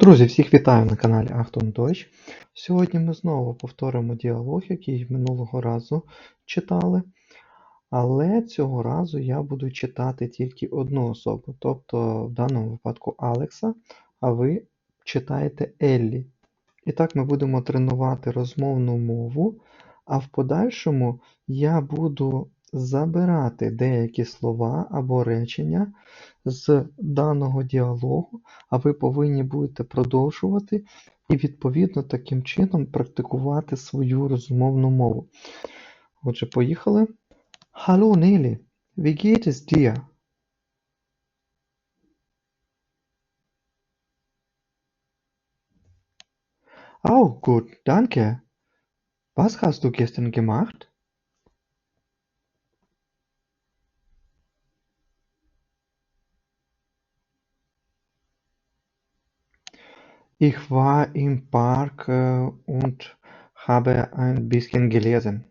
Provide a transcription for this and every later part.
Друзі, всіх вітаю на каналі Achtung Deutsch. Сьогодні ми знову повторимо діалог, який минулого разу читали. Але цього разу я буду читати тільки одну особу, тобто в даному випадку Алекса, а ви читаєте Еллі. І так ми будемо тренувати розмовну мову, а в подальшому я буду забирати деякі слова або речення з даного діалогу, а ви повинні будете продовжувати і відповідно таким чином практикувати свою розмовну мову. Отже, поїхали. Hallo Nelly, wie geht es dir? Auch gut, danke. Was hast du gestern gemacht? Ich war im Park äh, und habe ein bisschen gelesen.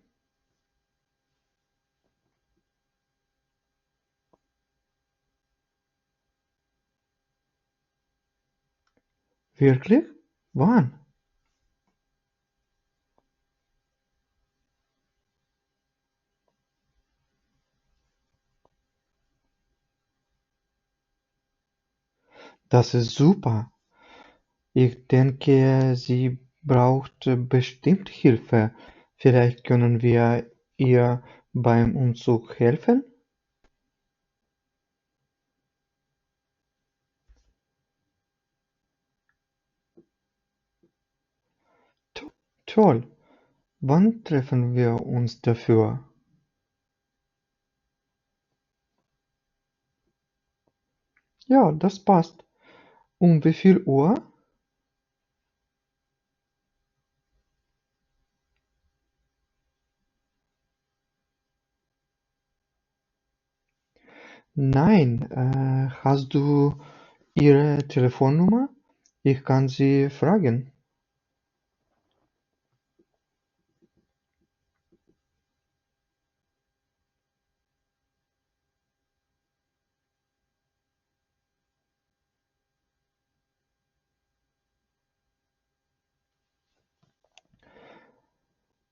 Wirklich? Wann? Das ist super. Ich denke, sie braucht bestimmt Hilfe. Vielleicht können wir ihr beim Umzug helfen? To- Toll. Wann treffen wir uns dafür? Ja, das passt. Um wie viel Uhr? Nein, äh, hast du ihre Telefonnummer? Ich kann sie fragen.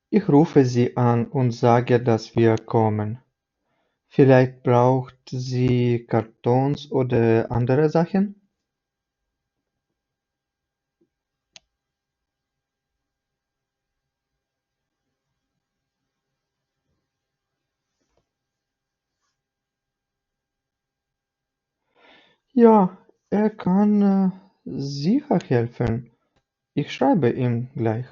Ich rufe sie an und sage, dass wir kommen. Vielleicht braucht sie Kartons oder andere Sachen? Ja, er kann äh, sicher helfen. Ich schreibe ihm gleich.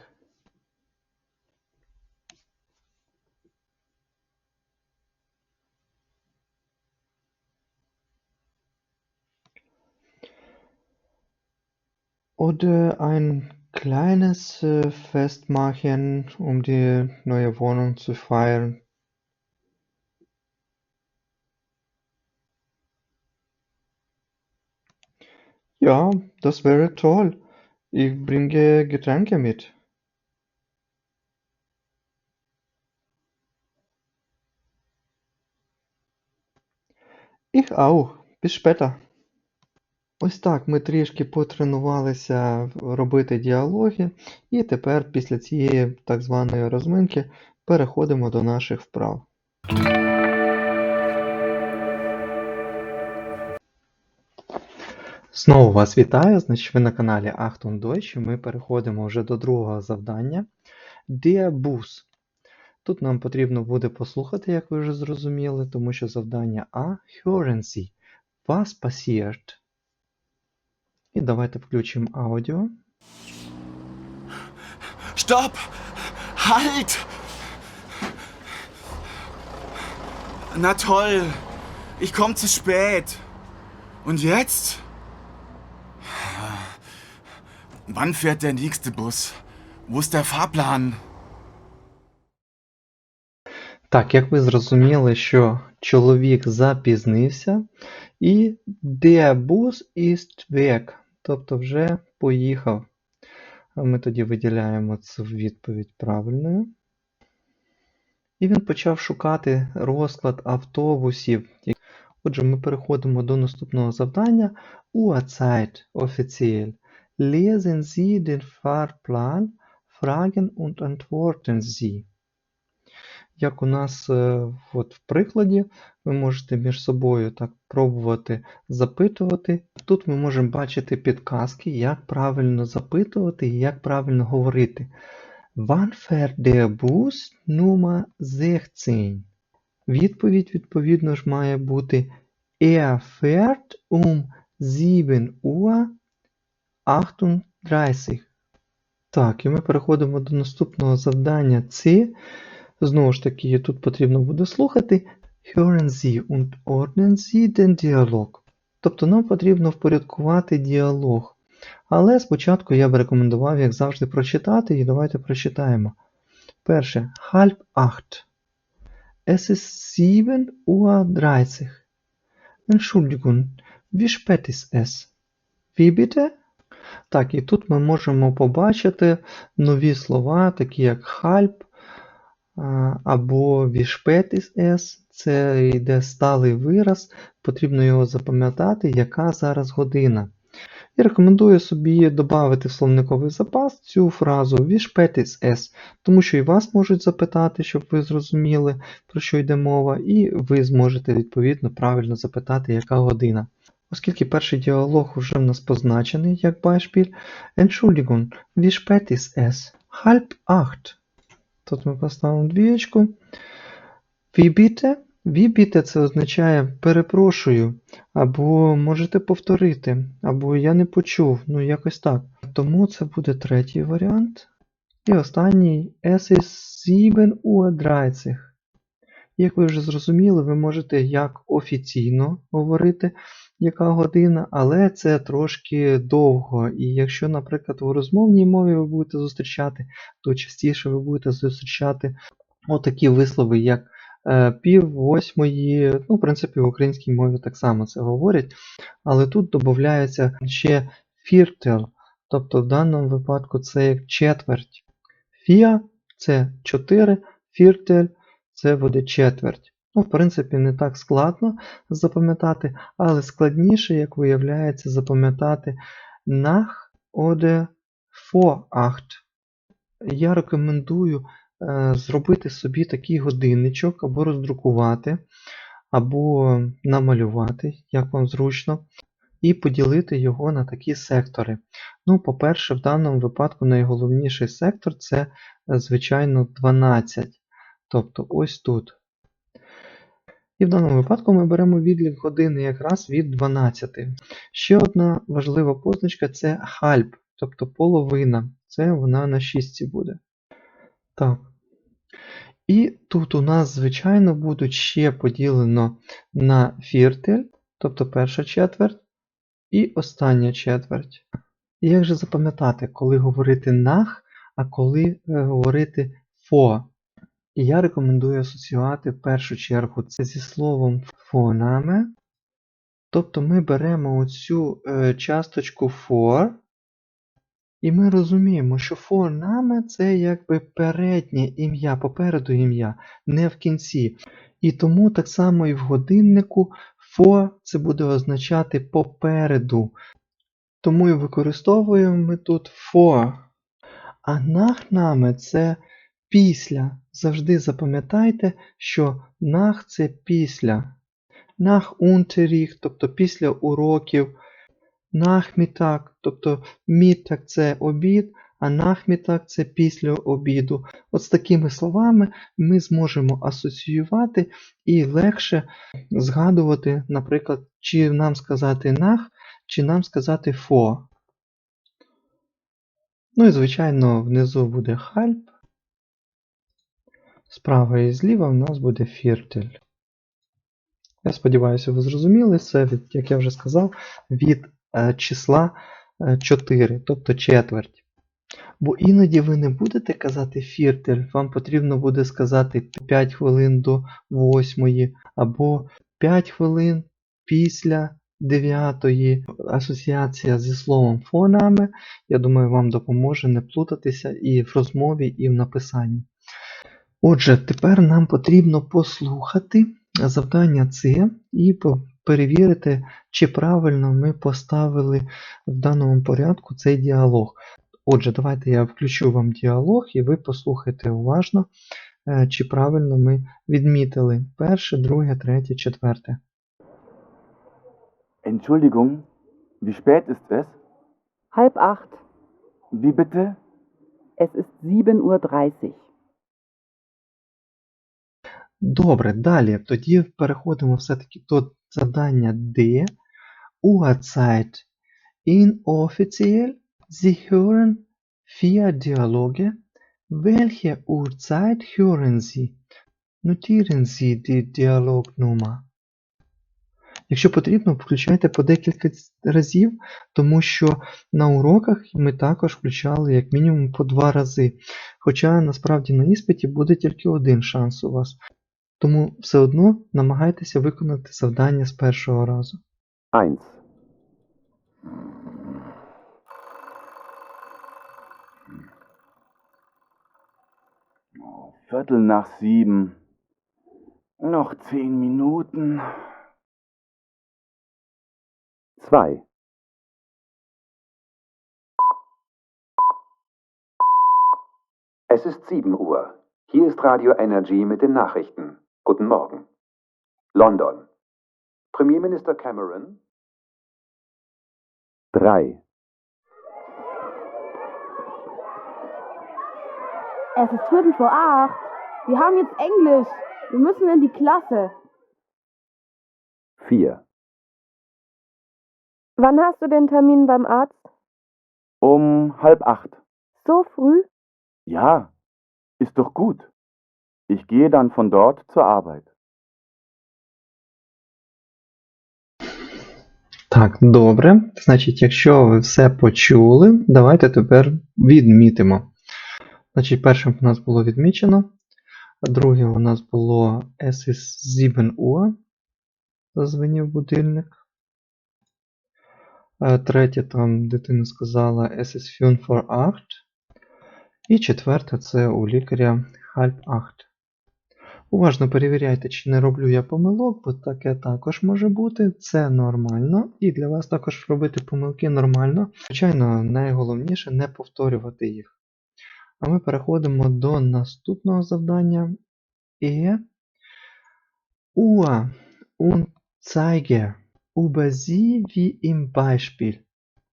Oder ein kleines äh, Fest machen, um die neue Wohnung zu feiern. Ja, das wäre toll. Ich bringe Getränke mit. Ich auch. Bis später. Ось так ми трішки потренувалися робити діалоги, і тепер після цієї так званої розминки переходимо до наших вправ. Знову вас вітаю, значить ви на каналі Achtung Deutsch. Ми переходимо вже до другого завдання. Bus. Тут нам потрібно буде послухати, як ви вже зрозуміли, тому що завдання А Hören Sie. Was passiert? І давайте включимо аудіо. Stopp! Halt! Na toll! Ich komme zu spät. Und jetzt? Wann fährt der nächste Bus? Wo ist der Fahrplan? Так, як ви зрозуміли, що чоловік запізнився, і der Bus ist weg, тобто вже поїхав. Ми тоді виділяємо цю відповідь правильною. І він почав шукати розклад автобусів. Отже, ми переходимо до наступного завдання. Uhrzeit offiziell. Lesen Sie den Fahrplan, Fragen und antworten Sie. Як у нас е, от в прикладі, ви можете між собою так пробувати запитувати. Тут ми можемо бачити підказки, як правильно запитувати і як правильно говорити. Wann fährt der Bus Nummer 16? Відповідь, відповідно ж, має бути Er fährt um 7 Uhr 38. Так, і ми переходимо до наступного завдання С. Знову ж таки, тут потрібно буде слухати Hören Sie und ordnen Sie den Dialog. Тобто нам потрібно впорядкувати діалог. Але спочатку я б рекомендував, як завжди, прочитати, і давайте прочитаємо. Перше. Halb acht. Es ist 7 Uhr 30. Entschuldigung, wie spät ist es? Wie bitte? Так, і тут ми можемо побачити нові слова, такі як halb або spät ist es. Це йде сталий вираз, потрібно його запам'ятати, яка зараз година. І рекомендую собі додати в словниковий запас цю фразу wie spät ist тому що і вас можуть запитати, щоб ви зрозуміли, про що йде мова, і ви зможете відповідно правильно запитати, яка година. Оскільки перший діалог вже в нас позначений як Beispiel, Entschuldigung, wie spät ist es? Halb acht. Тут ми поставимо двієчку. Wie bitte це означає перепрошую, або можете повторити, або я не почув, ну якось так. Тому це буде третій варіант. І останній Es ist 7 Uhr 30. Як ви вже зрозуміли, ви можете як офіційно говорити, яка година, але це трошки довго. І якщо, наприклад, у розмовній мові ви будете зустрічати, то частіше ви будете зустрічати отакі вислови, як е, пів восьмої, ну, в принципі, в українській мові так само це говорять, але тут додається ще фіртел, тобто в даному випадку це як четверть. Фіа це 4, фіртель це буде четверть. Ну, в принципі, не так складно запам'ятати, але складніше, як виявляється, запам'ятати nach oder vor acht. Я рекомендую е, зробити собі такий годинничок або роздрукувати, або намалювати, як вам зручно, і поділити його на такі сектори. Ну, по-перше, в даному випадку найголовніший сектор це, е, звичайно, 12. Тобто ось тут. І в даному випадку ми беремо відлік години якраз від 12. Ще одна важлива позначка це halb, тобто половина. Це вона на 6 буде. Так. І тут у нас, звичайно, будуть ще поділено на фіртель, тобто перша четверть, і остання четверть. І як же запам'ятати, коли говорити нах, а коли е, говорити фо? І я рекомендую асоціювати в першу чергу це зі словом фонами. Тобто ми беремо оцю е, часточку for, і ми розуміємо, що фонами це якби переднє ім'я, попереду ім'я, не в кінці. І тому так само і в годиннику for це буде означати попереду. Тому і використовуємо ми тут for. А нахнами це після. Завжди запам'ятайте, що нах це після. Нах unterricht, тобто після уроків. Нахмітак, тобто мітак це обід, а нахмітак це після обіду. От з такими словами ми зможемо асоціювати і легше згадувати, наприклад, чи нам сказати нах, чи нам сказати фо. Ну і, звичайно, внизу буде хальп. Справа і зліва в нас буде фіртель. Я сподіваюся, ви зрозуміли це, від, як я вже сказав, від е, числа е, 4, тобто четверть. Бо іноді ви не будете казати фіртель, вам потрібно буде сказати 5 хвилин до 8, або 5 хвилин після 9. Асоціація зі словом фонами, я думаю, вам допоможе не плутатися і в розмові, і в написанні. Отже, тепер нам потрібно послухати завдання С і перевірити, чи правильно ми поставили в даному порядку цей діалог. Отже, давайте я включу вам діалог і ви послухайте уважно, е, чи правильно ми відмітили перше, друге, третє, четверте. Entschuldigung, wie spät ist es? Halb acht. Wie bitte? Es ist sieben Uhr. Добре, далі. Тоді переходимо все-таки до завдання D. Uhrzeit. Inoffiziell. Sie hören vier Dialoge. Welche Uhrzeit hören Sie? Notieren Sie die Dialognummer. Якщо потрібно, включайте по декілька разів, тому що на уроках ми також включали як мінімум по два рази. Хоча насправді на іспиті буде тільки один шанс у вас. Тому все одно намагайтеся виконати завдання з першого разу. 1. Oh, Viertel nach sieben. Noch zehn Minuten. 2. Es ist 7 Uhr. Hier ist Radio Energy mit den Nachrichten. Guten Morgen. London. Premierminister Cameron. 3. Es ist Viertel vor acht. Wir haben jetzt Englisch. Wir müssen in die Klasse. 4. Wann hast du den Termin beim Arzt? Um halb acht. So früh? Ja, ist doch gut. Ich gehe dann von dort zur Arbeit. Так, добре. Значить, якщо ви все почули, давайте тепер відмітимо. Значить, першим у нас було відмічено. Друге у нас було Es ist 7 Uhr. Зазвенів будильник. Е, Третє, там дитина сказала Es ist 5 vor 8. І четверте це у лікаря halb 8. Уважно перевіряйте, чи не роблю я помилок, бо таке також може бути. Це нормально. І для вас також робити помилки нормально. Звичайно, найголовніше не повторювати їх. А ми переходимо до наступного завдання. І Uhr und Zeiger über sie.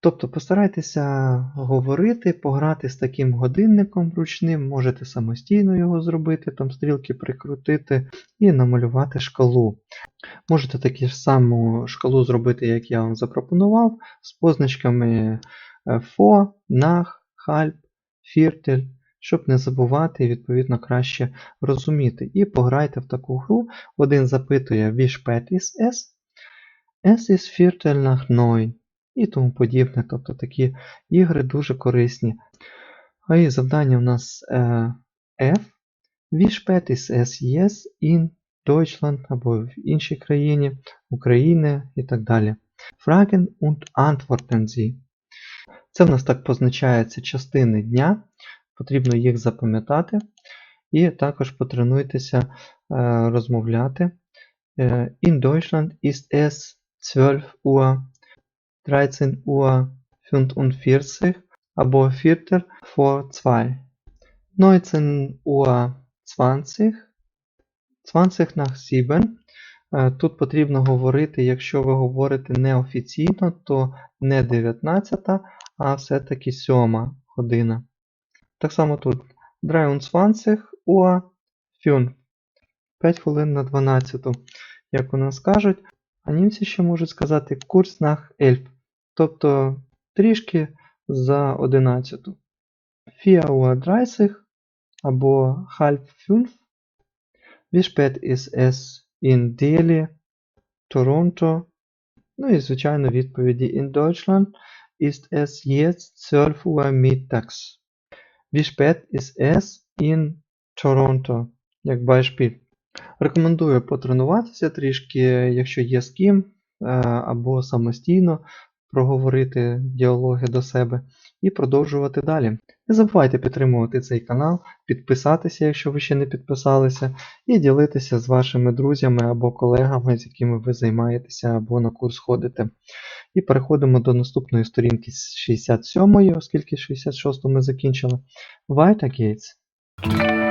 Тобто постарайтеся говорити, пограти з таким годинником ручним, можете самостійно його зробити, там стрілки прикрутити і намалювати шкалу. Можете таку ж саму шкалу зробити, як я вам запропонував, з позначками е, фо, нах, хальп, фіртель, щоб не забувати і відповідно краще розуміти. І пограйте в таку гру. Один запитує wie spät ist es? Es ist Viertel nach neun і тому подібне. Тобто такі ігри дуже корисні. А і завдання у нас е, F. Wie spät ist es in Deutschland або в іншій країні, України і так далі. Fragen und antworten Sie. Це в нас так позначається частини дня. Потрібно їх запам'ятати. І також потренуйтеся е, розмовляти. Е, In Deutschland ist es 12 Uhr 13 Uhr 45 або Viertel vor 2. 19 Uhr 20, 20 nach 7. Е, Тут потрібно говорити, якщо ви говорите неофіційно, то не 19, а все-таки 7 година. Так само тут 23 Uhr 5. 5 хвилин на 12. Як у нас кажуть, а німці ще можуть сказати курс nach 11, тобто трішки за 11. 4 Uhr 30 або halb 5. Wie spät ist es in Delhi, Toronto? Ну і, звичайно, відповіді in Deutschland 12 Uhr mittags. Wie spät ist es in Toronto? Рекомендую потренуватися трішки, якщо є з ким, е, або самостійно проговорити діалоги до себе і продовжувати далі. Не забувайте підтримувати цей канал, підписатися, якщо ви ще не підписалися, і ділитися з вашими друзями або колегами, з якими ви займаєтеся або на курс ходите. І переходимо до наступної сторінки з 67-ї, оскільки 66-ту ми закінчили. Weiter geht's.